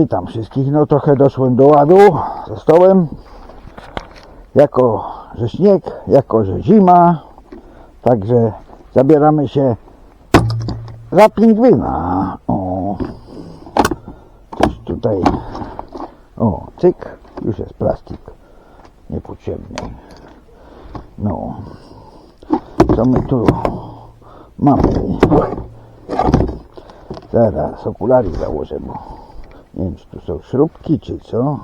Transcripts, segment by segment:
Witam wszystkich. No trochę doszłem do ładu ze stołem. Jako, że śnieg, jako, że zima. Także zabieramy się za pingwina. O, coś tutaj. O, cyk. Już jest plastik. Niepotrzebny. No. Co my tu mamy? Zaraz okulary założę, bo nie wiem, czy tu są śrubki, czy co.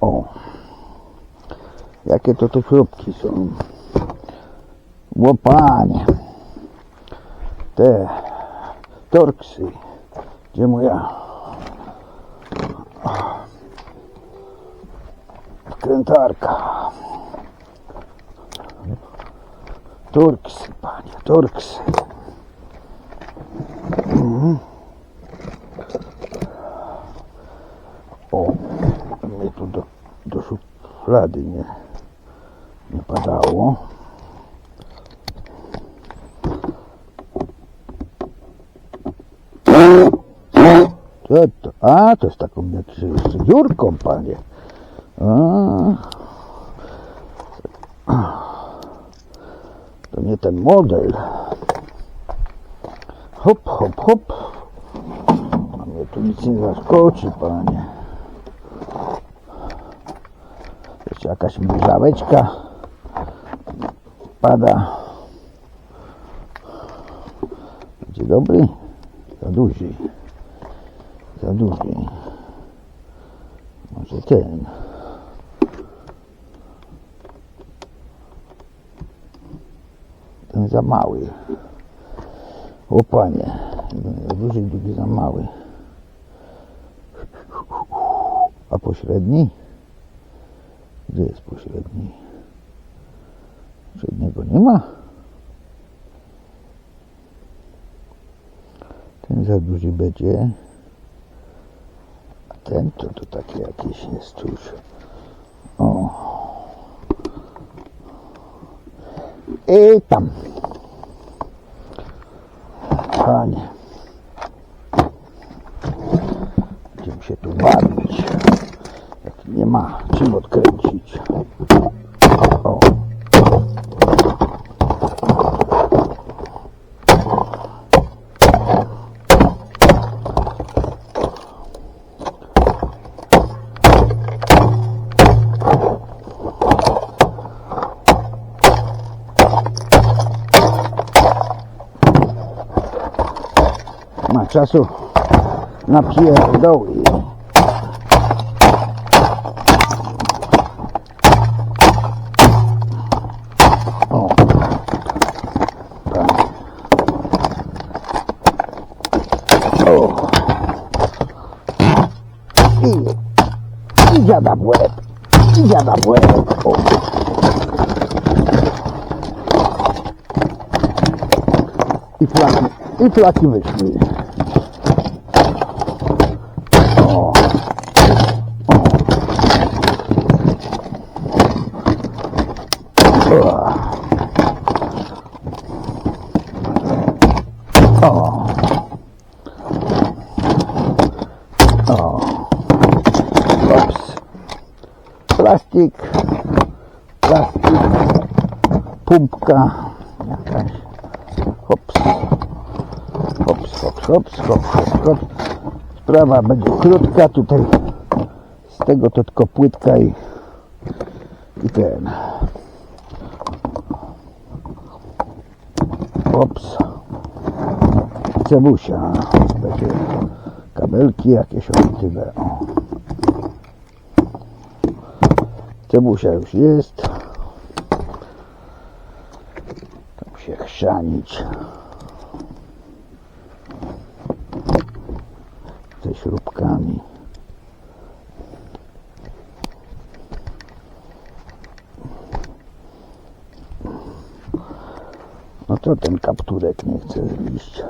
O. Jakie to te śrubki są? Łopanie. Te torksy. Gdzie moja krętarka? Turksy, panie, turksy. O, mnie tu do, do szuflady nie, nie padało. Co to? A, to jest taką jeszcze dziurką, panie. A. To nie ten model. Hop, hop, hop. A mnie tu nic nie zaskoczy, panie. Jeszcze jakaś mrzaweczka pada. Dzień dobry. Za duży. Za duży. Może ten. Ten za mały. O panie, za duży, drugi za mały. A pośredni? Gdzie jest pośredni? Średniego nie ma? Ten za duży będzie. A ten to, to takie jakieś jest już. O. I tam. Panie. Będziemy się tu bawić. Ma czym odkręcić. O. Ma czasu na pierdoły. O. I dziada w łeb. O. I flaki, i flaki wyszły. O. O. O. O. Ops. Plastik. Pumpka. Jakaś. Hops. Hops, hops, hops, hops, hops, hops. Sprawa będzie krótka. Tutaj z tego to tylko płytka i, i ten. Ops. Cebusia. Kabelki jakieś o tyle. O. Cebusia już jest. Tam się chrzanić. Ze śrubkami. No to ten kapturek nie chce zliść.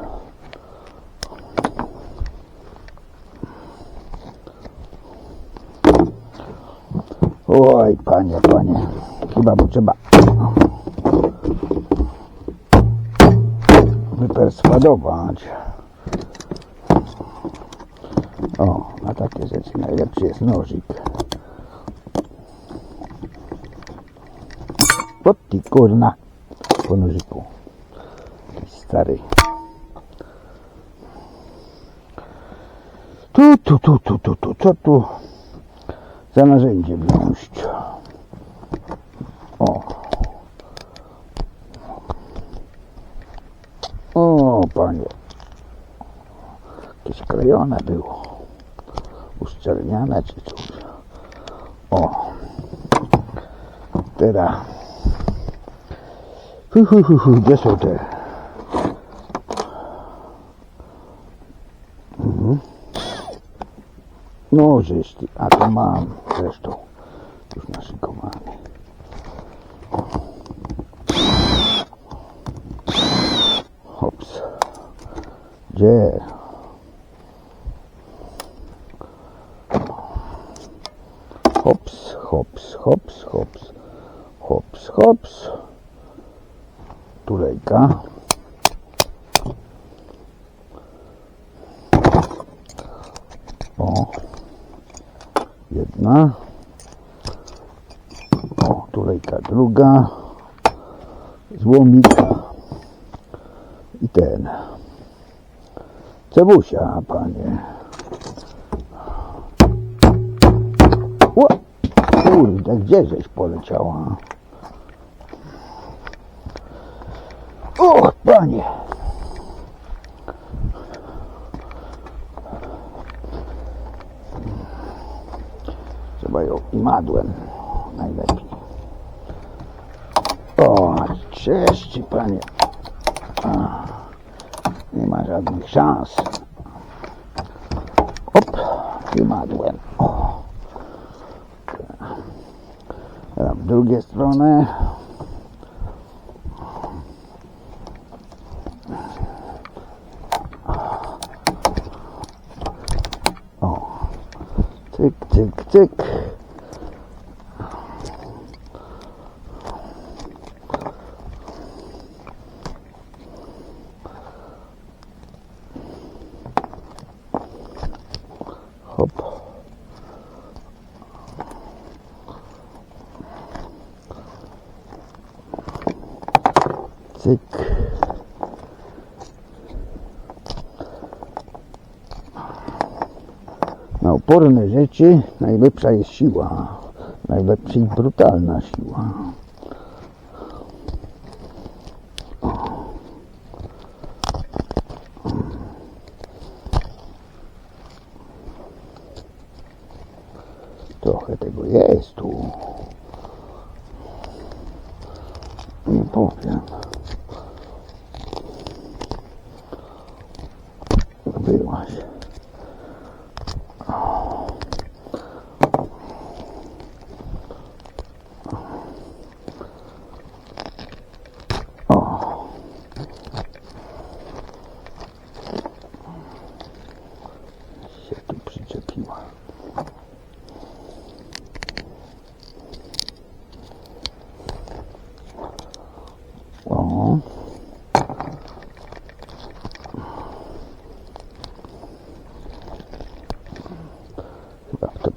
Oj, panie, panie. Chyba mu trzeba wyperswadować. O, na takie rzeczy najlepszy jest nożyk. O ty kurna, po nożyku. Stary. Tu, tu, tu, tu, tu, tu, co tu za narzędzie wziąć? O. Panie. Jakieś krojone było. Uszczelniane czy coś. O. Teraz. Hu, hu, hu, hu. Gdzie są te? Mhm. No, żeś. A to mam zresztą. Już naszykowany. Hops. Gdzie? Hops, hops, hops, hops, hops, hops. Tulejka. O. Jedna. O, tulejka druga. Złomik. I ten. Cebusia, panie. O, kurde, gdzie żeś poleciała? Och, panie. Trzeba ją imadłem najlepiej. O, cześć, panie. Nie ma żadnych szans. Op, imadłem. O. Teraz w drugie stronę. O. Cyk, cyk, cyk. Hop. Cyk. Na oporne rzeczy najlepsza jest siła. Najlepsza i brutalna siła. Trochę tego jest tu. Nie powiem. Byłaś. O. Się tu przyczepiła. O.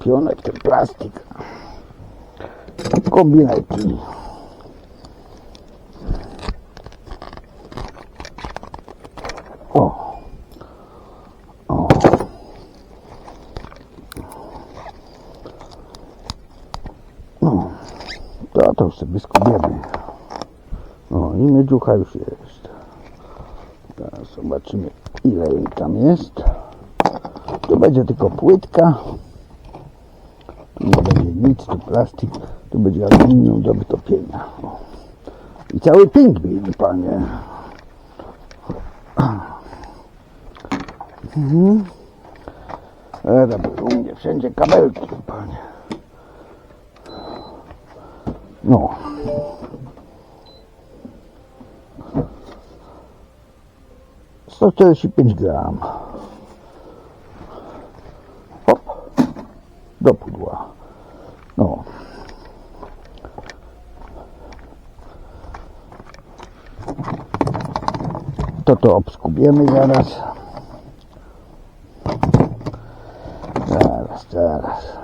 Chyba ten plastik. Kombinety. O. O. No. To, to już sobie skubiemy. I miedziucha już jest. Teraz zobaczymy, ile jej tam jest. Tu będzie tylko płytka. Tu nie będzie nic, tu plastik. Tu będzie aluminium do wytopienia. I cały pingwin, panie. Mhm. E, u mnie wszędzie kabelki, panie. No. Sto czterdzieści pięć gram. Hop. Do pudła. No. To to obskubiemy zaraz. Zaraz.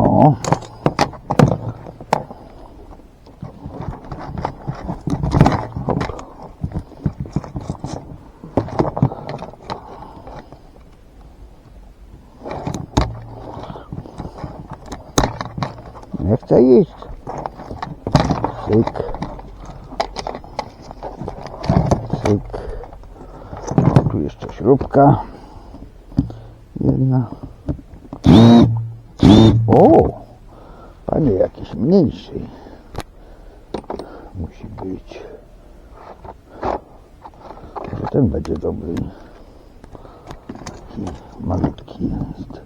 O. chce iść. Cyk. Cyk. Tu jeszcze śrubka. Jedna. O! Panie, jakiś mniejszy. Musi być. Może ten będzie dobry. Taki malutki jest.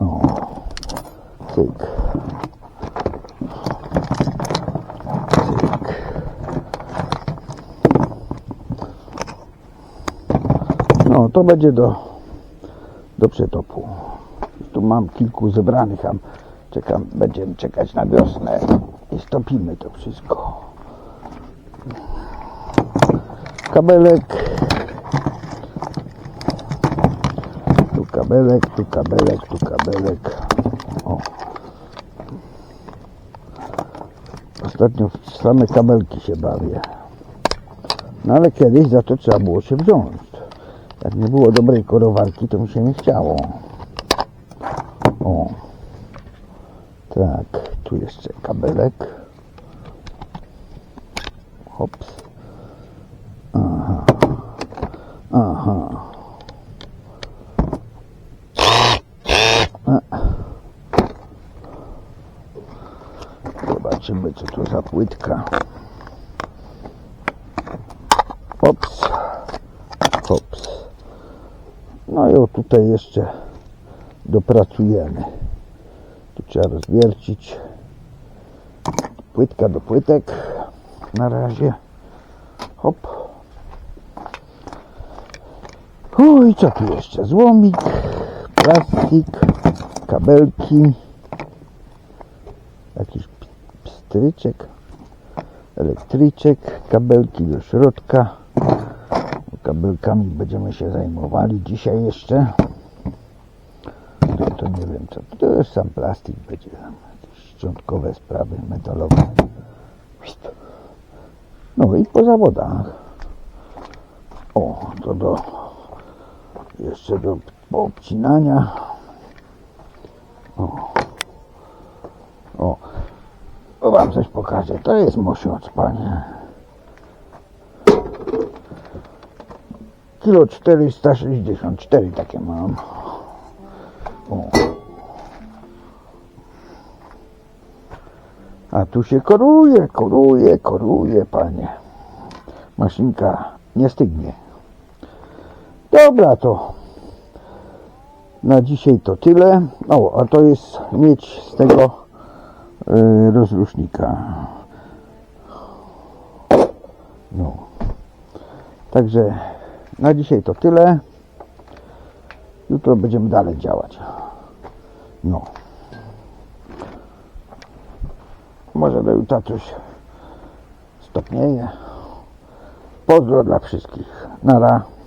O. Cyk. Cyk. No, to będzie do, do przetopu. Tu mam kilku zebranych, a czekam, będziemy czekać na wiosnę i stopimy to wszystko. Kabelek. Tu kabelek, tu kabelek, tu kabelek. O. Ostatnio w same kabelki się bawię. No ale kiedyś za to trzeba było się wziąć. Jak nie było dobrej korowarki, to mi się nie chciało. O. Tak, tu jeszcze kabelek. Hops. Aha. Aha. A. Zobaczymy, co to za płytka. Hops. Hops. No i o tutaj jeszcze dopracujemy. Tu trzeba rozwiercić. Płytka do płytek. Na razie. Hop. U, i co tu jeszcze? Złomik, plastik, kabelki, jakiś p- pstryczek, elektryczek, kabelki do środka. Kabelkami będziemy się zajmowali dzisiaj jeszcze. To, nie wiem co. To już sam plastik będzie. Szczątkowe sprawy metalowe. No i po zawodach. O, to do jeszcze do obcinania. O. O wam coś pokażę. To jest mosiąc, panie. Kilo 464 takie mam. O. A tu się koruje, koruje, koruje, panie. Maszynka nie stygnie. Dobra, to na dzisiaj to tyle. O, a to jest mieć z tego rozrusznika. No. Także na dzisiaj to tyle. Jutro będziemy dalej działać. No. Może do jutra coś stopnieje. Pozdro dla wszystkich. Nara.